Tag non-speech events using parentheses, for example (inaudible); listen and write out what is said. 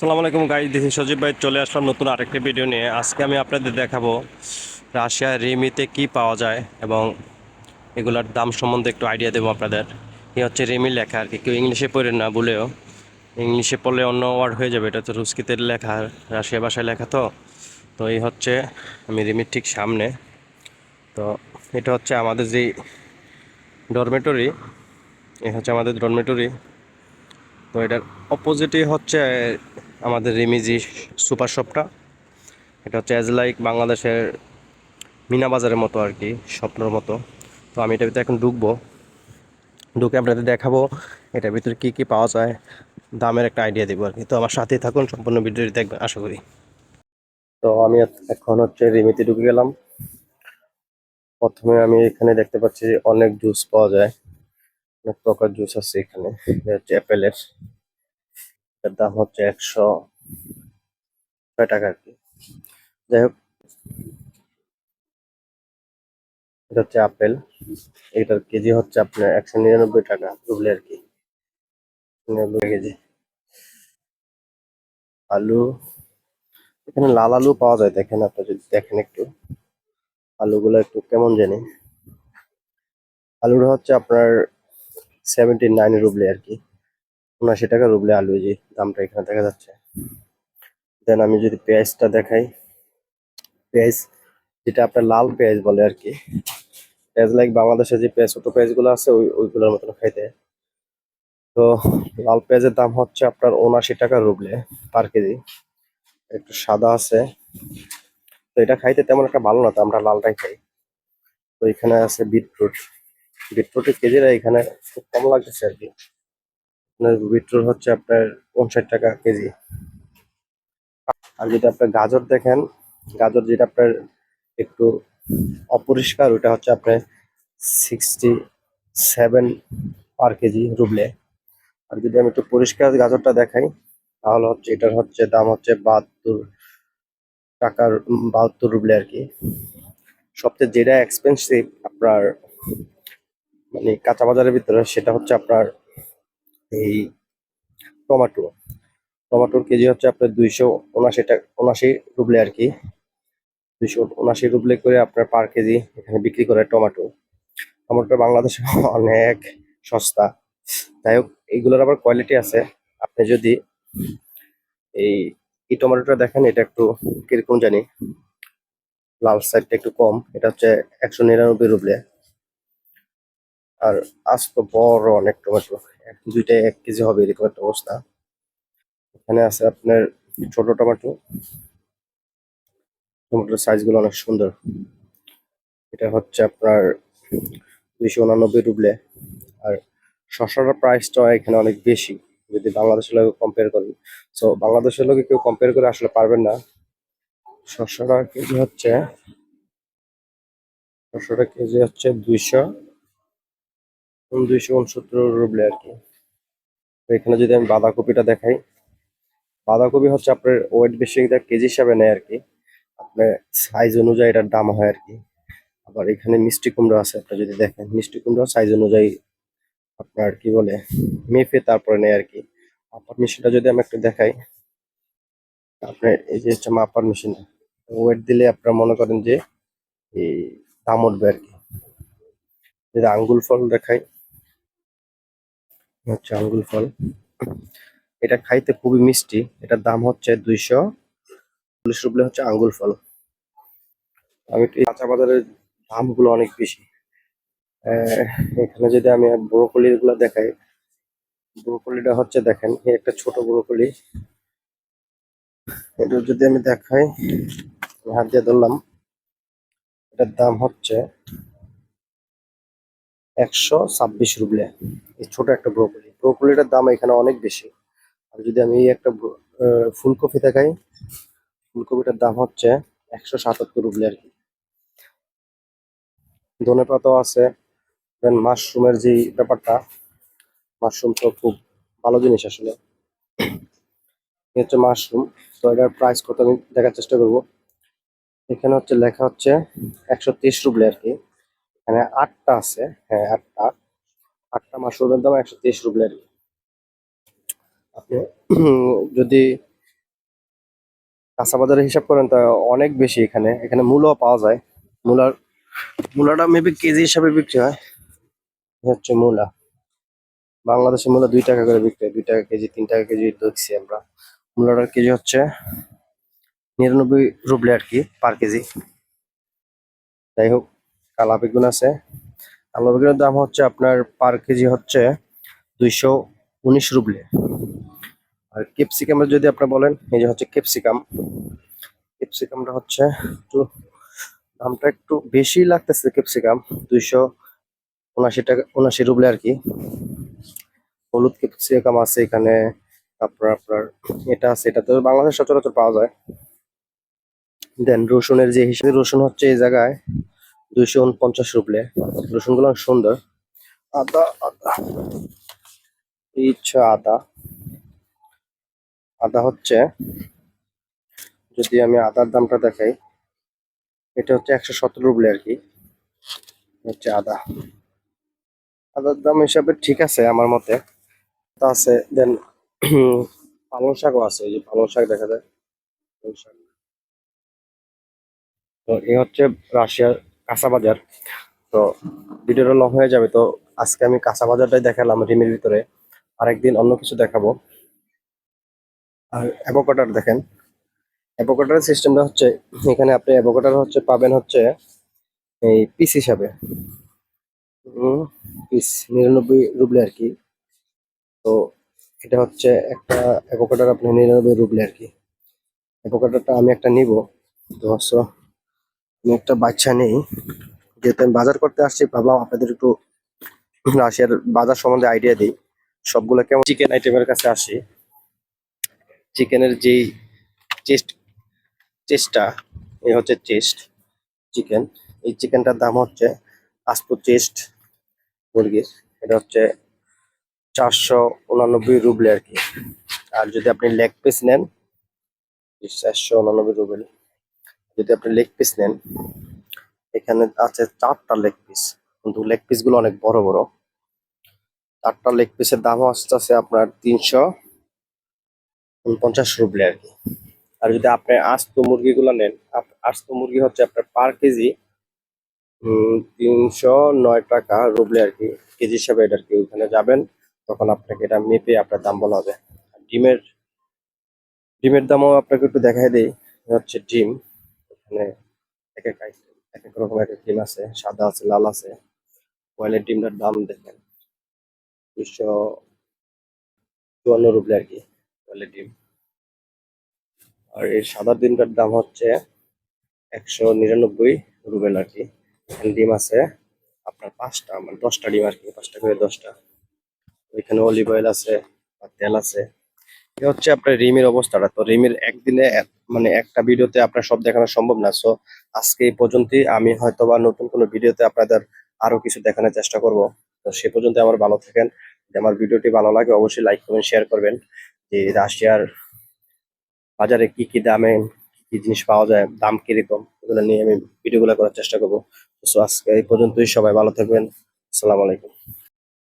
আসসালামু আলাইকুম গাইজ দিদি সজীব ভাই, চলে আসলাম নতুন আরেকটি ভিডিও নিয়ে। আজকে আমি আপনাদের দেখাবো রাশিয়ার রিমিতে কি পাওয়া যায় এবং এগুলোর দাম সম্বন্ধে একটু আইডিয়া দেবো আপনাদের। এই হচ্ছে রিমি লেখা আর কি, কেউ ইংলিশে পড়ে না, বলেও। ইংলিশে পড়লে অন্য ওয়ার্ড হয়ে যাবে, এটা তো রুস্কিতে লেখা, রাশিয়া ভাষায় লেখা তো। তো এই হচ্ছে, আমি রিমির ঠিক সামনে। তো এটা হচ্ছে আমাদের যেই ডরমেটরি এই হচ্ছে আমাদের ডরমেটরি তো এটার অপোজিটই হচ্ছে আমাদের রিমিজি সুপার শপটা। এটা হচ্ছে অ্যাজ লাইক বাংলাদেশের মিনা বাজারের মতো আর কি, স্বপ্নের মতো। তো আমি এটার ভিতরে এখন ঢুকবো। ঢুকে আপনাদের দেখাবো, এটার ভিতরে কী কী পাওয়া যায়, দামের একটা আইডিয়া দেবো আর কি। তো আমার সাথেই থাকুন, সম্পূর্ণ ভিডিওটি দেখবেন, আশা করি। তো আমি এখন হচ্ছে রিমিতে ঢুকে গেলাম। প্রথমে আমি এখানে দেখতে পাচ্ছি অনেক জুস পাওয়া যায়, অনেক প্রকার জুস আছে এখানে। এটা হচ্ছে অ্যাপেলের এটার দাম হচ্ছে একশো ছয় টাকা আর কি। যাই হোক, এটা হচ্ছে আপেল। এটার কেজি হচ্ছে আপনার একশো নিরানব্বই টাকা রুবলি আর কি। নিরানব্বই কেজি। আলু, এখানে লাল আলু পাওয়া যায়, দেখেন আপনি যদি দেখেন একটু। আলুগুলো একটু কেমন জানি। আলুটা হচ্ছে আপনার সেভেন্টি নাইন রুবলি আর কি। উনআশি টাকা রুবলি আলু যে দামটা এখানে দেখা যাচ্ছে। দেন আমি যদি পেঁয়াজটা দেখাই, পেঁয়াজ যেটা আপনার লাল পেঁয়াজ বলে আর কি। পেঁয়াজ লাইক বাংলাদেশে যে পেঁয়াজ, ছোট পেঁয়াজগুলো আছে, ওই, ওইগুলোর মতন খাইতে। তো লাল পেঁয়াজের দাম হচ্ছে আপনার উনআশি টাকা রুবলে পার কেজি। একটু সাদা আছে। তো এটা খাইতে তেমন একটা ভালো না তো, আমরা লালটাই খাই। তো এখানে আছে বিটরুট। বিটরুটের কেজিটা এখানে খুব কম লাগতেছে আর কি। আপনার বিটরুট হচ্ছে আপনার পঞ্চাশ টাকা কেজি। আর যেটা আপনার গাজর দেখেন, গাজর যেটা আপনার একটু অপরিষ্কার, ওটা হচ্ছে আপনার সিক্সটি সেভেন পার কেজি রুবলে আর যদি আমি একটু পরিষ্কার গাজরটা দেখাই, তাহলে হচ্ছে এটার হচ্ছে দাম হচ্ছে বাহাত্তর টাকার, বাহাত্তর রুবলে আর কি। সবচেয়ে যেটা এক্সপেন্সিভ আপনার মানে কাঁচা বাজারের ভিতরে, সেটা হচ্ছে আপনার এই টমেটো। টমেটোর কেজি হচ্ছে আপনার দুইশো উনাশি টাকা, উনাশি রুবলে আর কি। দুইশো উনাশি রুবলে করে আপনার পার কেজি এখানে বিক্রি করে টমেটো। টমেটো বাংলাদেশে (laughs) অনেক সস্তা। যাই হোক, এইগুলোর আবার কোয়ালিটি আছে। আপনি যদি এই এই টমেটোটা দেখেন, এটা একটু কীরকম জানি? লাল সাইডটা একটু কম। এটা হচ্ছে একশো নিরানব্বই রুবলে। আর আস্ত বড় অনেক টমেটো। এক দুইটাই এক কেজি হবে, এরকম একটা অবস্থা। এখানে আছে আপনার ছোট টমেটো। টমেটোর সাইজগুলো অনেক সুন্দর। এটা হচ্ছে আপনার দুইশো উনানব্বই রুবলে আর শসার প্রাইসটা এখানে অনেক বেশি। যদি বাংলাদেশের লোক কম্পেয়ার করেন সো বাংলাদেশের লোকে কেউ কম্পেয়ার করে আসলে পারবেন না। শসাটা কেজি হচ্ছে, শসাটা কেজি হচ্ছে দুইশো দুইশো উনসত্তর রুবলে আর কি। তো এখানে যদি আমি বাঁধাকপিটা দেখাই, বাঁধাকপি হচ্ছে আপনার ওয়েট বেশি কেজি হিসাবে নেয় আর কি। আপনার সাইজ অনুযায়ী এটার দাম হয় আর কি। আবার এখানে মিষ্টি কুমড়ো আছে, আপনি যদি দেখেন, মিষ্টি কুমড়ো সাইজ অনুযায়ী আপনার কি বলে, মেপে তারপরে নেয় আর কি। মাপার মেশিনটা যদি আমি একটু দেখাই, আপনার এই যে হচ্ছে মাপার মেশিন ওয়েট দিলে আপনারা মনে করেন যে এই দাম উঠবে আর কি। যদি আঙ্গুল ফল এই হচ্ছে আঙ্গুল ফল। এটা খাইতে খুবই মিষ্টি। এটার দাম হচ্ছে দুইশো। চল্লিশ রুপলে হচ্ছে আঙ্গুল ফল। আমি কাঁচা বাজারের দামগুলো অনেক বেশি। এখানে যদি আমি ব্রোকলি গুলো দেখাই, ব্রোকলিটা হচ্ছে দেখেন, এই একটা ছোট ব্রোকলি। এটা যদি আমি দেখাই হাত দিয়ে ধরলাম, এটার দাম হচ্ছে একশো ছাব্বিশ রুবলে এই ছোট একটা ব্রোকলি। ব্রোকলিটার দাম এখানে অনেক বেশি। আর যদি আমি এই একটা ফুলকপি দেখাই, ফুলকপিটার দাম হচ্ছে একশো সাতাত্তর রুবলে আর কি। ধনে পাতাও আছে। দেন মাশরুমের যে ব্যাপারটা মাশরুম তো খুব ভালো জিনিস আসলে। হচ্ছে মাশরুম তো এটার প্রাইস কত আমি দেখার চেষ্টা করব। এখানে হচ্ছে লেখা হচ্ছে একশো তিরিশ রুবলে আর কি। এখানে আটটা আছে হ্যাঁ আটটা। আটটা মাশরুমের দাম একশো তিরিশ রুবলে আর কি আপনি যদি কাঁচা বাজারে হিসাব করেন, তা অনেক বেশি এখানে। এখানে মূলো পাওয়া যায়। মূলার, মূলাটা মেবি কেজি হিসাবে বিক্রি হয়। হচ্ছে মূলা। বাংলাদেশে মূলা দুই টাকা করে বিক্রি হয়। দুই টাকা কেজি, তিন টাকা কেজি দেখছি আমরা। মূলাটার কেজি হচ্ছে নিরানব্বই রুবলে আর কি, পার কেজি। যাই হোক কালা বেগুন আছে। কালো বেগুনের দাম হচ্ছে আপনার পার কেজি হচ্ছে দুইশো উনিশ রুবলে। আর ক্যাপসিকামের যদি আপনি বলেন, এই যে হচ্ছে ক্যাপসিকাম ক্যাপসিকামটা হচ্ছে একটু দামটা একটু বেশি লাগতেছে ক্যাপসিকাম দুইশো উনাশি টাকা, উনাশি রুবলে আর কি। হলুদ ক্যাপসিকাম আছে এখানে, তারপর আপনার এটা আছে, এটা তো বাংলাদেশ সচরাচর পাওয়া যায়। দেন রসুনের যে হিসেবে, রসুন হচ্ছে এই জায়গায় দুইশো উনপঞ্চাশ রুবলে রসুনগুলো সুন্দর। আদা আদা। এই হচ্ছে আদা। আদা হচ্ছে যদি আমি আদার দামটা দেখাই এটা হচ্ছে একশো সতেরো রুবলে আর কি। হচ্ছে আদা। আদার দাম হিসাবে ঠিক আছে আমার মতে। তা আছে দেন পালং শাকও আছে এই যে পালং শাক দেখা যায়। পালং শাক। তো এই হচ্ছে রাশিয়ার কাঁচা বাজার তো ভিডিওটা লং হয়ে যাবে, তো আজকে আমি কাঁচা বাজারটাই দেখালাম রিমের ভিতরে। আরেকদিন অন্য কিছু দেখাবো। আর অ্যাভোকাটার দেখেন। অ্যাভোকাডার সিস্টেমটা হচ্ছে, এখানে আপনি অ্যাভোকাটার হচ্ছে পাবেন হচ্ছে এই পিস হিসাবে। পিস, নিরানব্বই রুবলে আর কি। তো এটা হচ্ছে একটা অ্যাভোকাটার আপনি নিরানব্বই রুবলে আর কি। অ্যাভোকাডারটা আমি একটা নিব। তো একটা বাচ্চা নেই। যেহেতু আমি বাজার করতে আসছি ভাবলাম আপনাদের একটু রাশিয়ার বাজার সম্বন্ধে আইডিয়া দিই। সবগুলো কেমন? চিকেন আইটেমের কাছে আসি। চিকেনের যেই চেস্ট চেস্টটা এই হচ্ছে চেস্ট চিকেন এই চিকেনটার দাম হচ্ছে আস্ত চেস্ট মুরগির। এটা হচ্ছে চারশো উনানব্বই রুবলে আর কি। আর যদি আপনি লেগ পিস নেন, চারশো উনানব্বই রুবেল। যদি আপনি লেগ পিস নেন, এখানে আছে চারটা লেগ পিস কিন্তু লেগ পিসগুলো অনেক বড় বড়। চারটা লেগ পিসের দাম আসতেছে আপনার তিনশো উনপঞ্চাশ রুবলে আর কি। আর যদি আপনি আস্ত মুরগিগুলো নেন আস্ত মুরগি হচ্ছে আপনার পার কেজি তিনশো নয় টাকা রুবলে আর কি কেজি হিসাবে এটা আর কি ওখানে যাবেন, তখন আপনাকে এটা মেপে আপনার দাম বলা হবে। ডিমের ডিমের দামও আপনাকে একটু দেখাই দেই হচ্ছে ডিম। এখানে এক এক এক এক রকম এক এক ডিম আছে, সাদা আছে, লাল আছে। কয়েলের ডিমটার দাম দেখেন দুশো চুয়ান্ন রুবলে আর কি কয়েলের ডিম। আর এই সাদা ডিমটার দাম হচ্ছে একশো নিরানব্বই রুবেল আর কি। ডিম আছে আপনার পাঁচটা মানে দশটা ডিম আর কি, পাঁচটা করে দশটা। ওইখানে অলিভ অয়েল আছে আর তেল আছে। এ হচ্ছে আপনার রিমের অবস্থাটা। তো রিমের একদিনে এক- মানে একটা ভিডিওতে আপনার সব দেখানো সম্ভব না। সো আজকে এই পর্যন্তই। আমি হয়তো বা নতুন কোনো ভিডিওতে আপনাদের আরও কিছু দেখানোর চেষ্টা করব। তো সে পর্যন্ত আমার ভালো থাকেন। আমার ভিডিওটি ভালো লাগে, অবশ্যই লাইক করবেন শেয়ার করবেন। যে রাশিয়ার বাজারে কি কি দামে কি কি জিনিস পাওয়া যায়, দাম কীরকম, এগুলো নিয়ে আমি ভিডিওগুলো করার চেষ্টা করব। তো আজকে এই পর্যন্তই। সবাই ভালো থাকবেন। আসসালামু আলাইকুম।